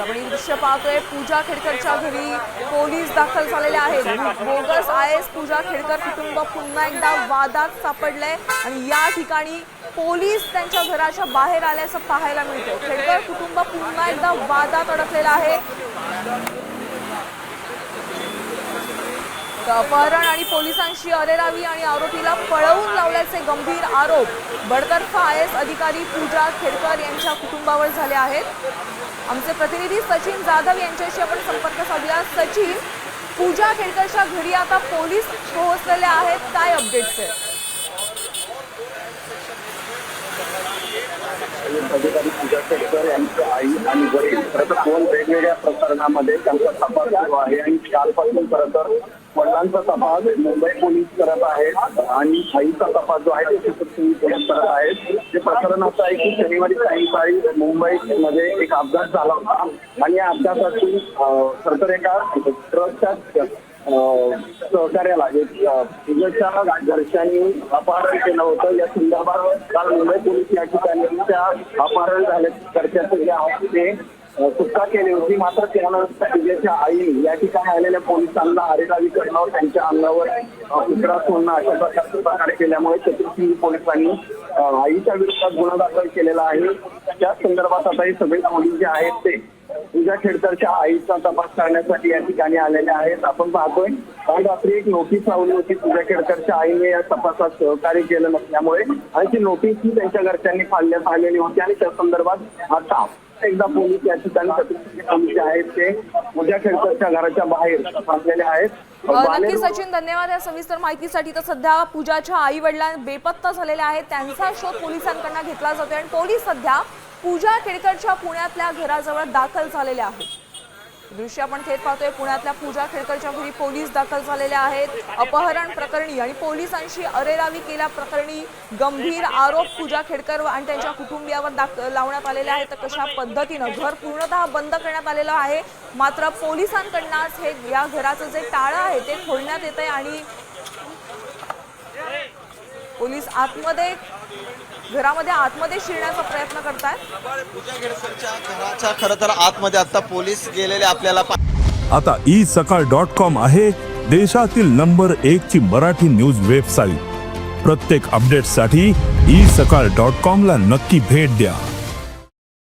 आपण ही दृश्य पाहतोय. पूजा खेडकरच्या घरी पोलीस दाखल झालेले आहेत. बोगस आय एस पूजा खेडकर कुटुंब पुन्हा एकदा वादात सापडलंय. आणि या ठिकाणी पोलीस त्यांच्या घराच्या बाहेर आल्याचं पाहायला मिळतंय. खेडकर कुटुंब पुन्हा एकदा वादात अडकलेलं आहे तर अपहरण आणि पोलिसांशी अरेरावी आणि आरोपीला पळवून लावल्याचे गंभीर आरोप बडतर्फ आय एस अधिकारी पूजा खेडकर यांच्या कुटुंबावर झाले आहेत. आमचे प्रतिनिधी सचिन जाधव यांच्याशी आपण संपर्क साधूया. सचिन पूजा खेडकरच्या घरी आता पोलीस पोहोचलेले आहेत. काय अपडेट्स आहेत? अधिकारी पूजा केळकर यांची आई आणि वडील खरं तर दोन वेगवेगळ्या प्रकरणामध्ये त्यांचा तपास सुरू आहे आणि कालपासून खरं तर वडिलांचा तपास मुंबई पोलीस करत आहेत आणि आईचा तपास जो आहे ते चित्रसिंग पोलीस करत आहेत. जे प्रकरण असं आहे की शनिवारी सायंकाळी मुंबईमध्ये एक अपघात झाला होता. आणि या अपघातातून अं, एका ट्रकच्या सहकार्याला तिघच्या घरच्यांनी अपहरण केलं होतं. या संदर्भात काल मुंबई पोलीस या ठिकाणी त्या अपहरण झाल्या करत्याचं जे आहे ते सुटका केली होती. मात्र त्यानंतर पूजेच्या आईने या ठिकाणी आलेल्या पोलिसांना अरेरावी करणं त्यांच्या अंगावर अं, कुत्रा सोडणं अशा प्रकारचे प्रकार केल्यामुळे चतुर्सिंग पोलिसांनी आईच्या विरोधात गुन्हा दाखल केलेला आहे. त्या संदर्भात आता हे सगळे पोलीस जे आहेत ते पूजा खेडकरच्या आईचा तपास करण्यासाठी या ठिकाणी आलेले आहेत. आपण पाहतोय काल रात्री एक नोटीस लावली होती पूजा खेडकरच्या आईने या तपासात सहकार्य केलं नसल्यामुळे. आणि ती नोटीस ही त्यांच्या घरच्यांनी फाडण्यात आलेली होती आणि त्या संदर्भात आता एकदा पोलीस या ठिकाणी आहेत ते. पूजा खेडकरच्या घराच्या बाहेर थांबलेले आहेत. नक्की सचिन धन्यवाद या सविस्तर माहितीसाठी. तर सध्या पूजाच्या आई वडिलां बेपत्ता झालेल्या आहेत. त्यांचा शोध पोलिसांकडनं घेतला जातोय. आणि पोलीस सध्या पूजा खेडकरच्या पुण्यातल्या घराजवळ दाखल झालेले आहेत. दृश्य आपण थेट पाहतोय पुण्यातल्या पूजा खेडकरच्या घरी पोलीस दाखल झालेले आहेत. अपहरण प्रकरणी आणि पोलिसांशी अरेरावी केल्या प्रकरणी गंभीर आरोप पूजा खेडकर आणि त्यांच्या कुटुंबियावर दाख लावण्यात आलेले आहेत. तर कशा पद्धतीनं घर पूर्णतः बंद करण्यात आलेलं आहे? मात्र पोलिसांकडनं हे या घराचं जे टाळं आहे ते खोलण्यात येत आहे आणि पोलीस आतमध्ये घरामध्ये आतमध्ये शिरण्याचा प्रयत्न करत पूजा खेडकरच्या घराच्या खरं तर आतमध्ये आता पोलीस गेलेले आपल्याला आता ई सकाळ डॉट कॉम आहे देशातील नंबर एक ची मराठी न्यूज वेबसाईट प्रत्येक अपडेटसाठी ई सकाळ डॉट कॉम ला नक्की भेट द्या.